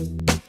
చంద్రబాబు పవన్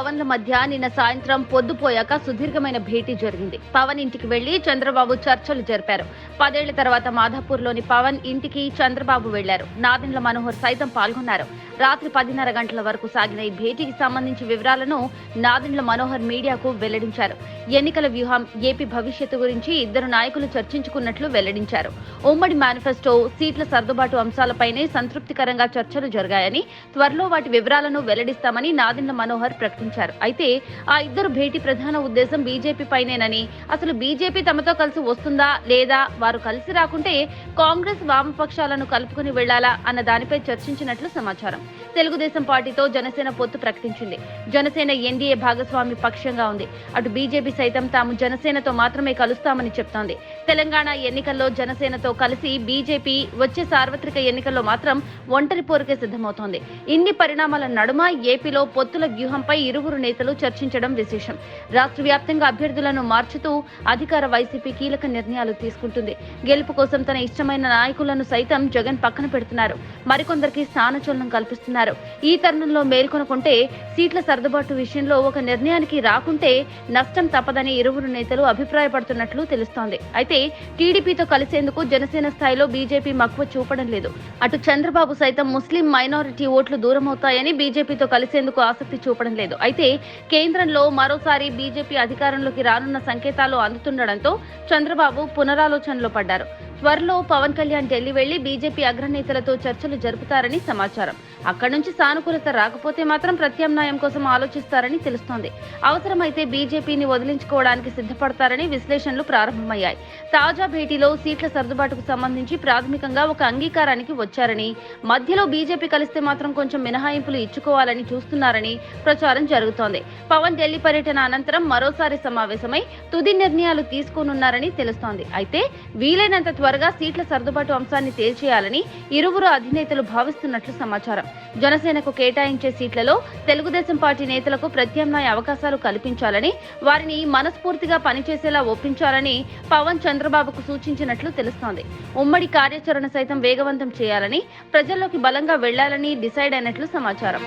పవన్ల మధ్య నిన్న సాయంత్రం పొద్దుపోయాక సుదీర్ఘమైన భేటీ జరిగింది. పవన్ ఇంటికి వెళ్ళి చంద్రబాబు చర్చలు జరిపారు. పదేళ్ళ తర్వాత మాధాపూర్లోని పవన్ ఇంటికి చంద్రబాబు వెళ్ళారు. నాదెండ్ల మనోహర్ సైతం పాల్గొన్నారు. రాత్రి పదిన్నర గంటల వరకు సాగిన ఈ భేటీకి సంబంధించి వివరాలను నాదెండ్ల మనోహర్ మీడియాకు వెల్లడించారు. ఎన్నికల వ్యూహం ఏపీ భవిష్యత్తు గురించి ఇద్దరు నాయకులు చర్చించుకున్నట్లు వెల్లడించారు. ఉమ్మడి మేనిఫెస్టో సీట్ల సర్దుబాటు అంశాలపైనే సంతృప్తికరంగా చర్చలు జరిగాయని త్వరలో వాటి వివరాలను వెల్లడిస్తామని నాదెండ్ల మనోహర్ ప్రకటించారు. అయితే ఆ ఇద్దరు భేటీ ప్రధాన ఉద్దేశం బీజేపీ పైనేనని. అసలు బీజేపీ తమతో కలిసి వస్తుందా లేదా? వారు కలిసి రాకుంటే కాంగ్రెస్ వామపక్షాలను కలుపుకుని వెళ్ళాలా అన్న దానిపై చర్చించినట్లు సమాచారం. తెలుగుదేశం పార్టీతో జనసేన పొత్తు ప్రకటించింది. జనసేన ఎన్డీఏ భాగస్వామి పక్షంగా ఉంది. అటు బీజేపీ సైతం తాము జనసేనతో మాత్రమే కలుస్తామని చెప్తోంది. తెలంగాణ ఎన్నికల్లో జనసేనతో కలిసి బీజేపీ వచ్చే సార్వత్రిక ఎన్నికల్లో మాత్రం ఒంటరి పోరుకే సిద్ధమవుతోంది. ఇన్ని పరిణామాల నడుమ ఏపీలో పొత్తుల వ్యూహంపై ఇరువురు నేతలు చర్చించడం విశేషం. రాష్ట్ర వ్యాప్తంగా అభ్యర్థులను మార్చుతూ అధికార వైసీపీ కీలక నిర్ణయాలు తీసుకుంటుంది. గెలుపు కోసం తన ఇష్టమైన నాయకులను సైతం జగన్ పక్కన పెడుతున్నారు. మరికొందరికి స్థానచలనం కల్పిస్తున్నారు. ఈ తరుణంలో మేల్కొనుకుంటే సీట్ల సర్దుబాటు విషయంలో ఒక నిర్ణయానికి రాకుంటే నష్టం తప్పదని ఇరువురు నేతలు అభిప్రాయపడుతున్నట్లు తెలుస్తోంది. అయితే టీడీపీతో కలిసేందుకు జనసేన స్థాయిలో బీజేపీ మక్కువ చూపడం లేదు. అటు చంద్రబాబు సైతం ముస్లిం మైనారిటీ ఓట్లు దూరమవుతాయని బీజేపీతో కలిసేందుకు ఆసక్తి చూపడం లేదు. అయితే కేంద్రంలో మరోసారి బీజేపీ అధికారంలోకి రానున్న సంకేతాలు అందుతుండడంతో చంద్రబాబు పునరాలోచనలో పడ్డారు. త్వరలో పవన్ కళ్యాణ్ ఢిల్లీ వెళ్ళి బీజేపీ అగ్రనేతలతో చర్చలు జరుపుతారని సమాచారం. అక్కడి నుంచి సానుకూలత రాకపోతే మాత్రం ప్రత్యామ్నాయం కోసం ఆలోచిస్తారని తెలుస్తోంది. అవసరమైతే బీజేపీని వదిలించుకోవడానికి సిద్ధపడతారని విశ్లేషణలు ప్రారంభమయ్యాయి. తాజా భేటీలో సీట్ల సర్దుబాటుకు సంబంధించి ప్రాథమికంగా ఒక అంగీకారానికి వచ్చారని మధ్యలో బీజేపీ కలిస్తే మాత్రం కొంచెం మినహాయింపులు ఇచ్చుకోవాలని చూస్తున్నారని ప్రచారం జరుగుతోంది. పవన్ ఢిల్లీ పర్యటన అనంతరం మరోసారి సమావేశమై తుది నిర్ణయాలు తీసుకోనున్నారని తెలుస్తోంది. అయితే వీలైనంత త్వరగా సీట్ల సర్దుబాటు అంశాన్ని తేల్చేయాలని ఇరువురు అధినేతలు భావిస్తున్నట్లు సమాచారం. జనసేనకు కేటాయించే సీట్లలో తెలుగుదేశం పార్టీ నేతలకు ప్రత్యామ్నాయ అవకాశాలు కల్పించాలని వారిని మనస్ఫూర్తిగా పనిచేసేలా ఒప్పించాలని పవన్ చంద్రబాబుకు సూచించినట్లు తెలుస్తోంది. ఉమ్మడి కార్యాచరణ సైతం వేగవంతం చేయాలని ప్రజల్లోకి బలంగా వెళ్ళాలని డిసైడ్ అయినట్లు సమాచారం.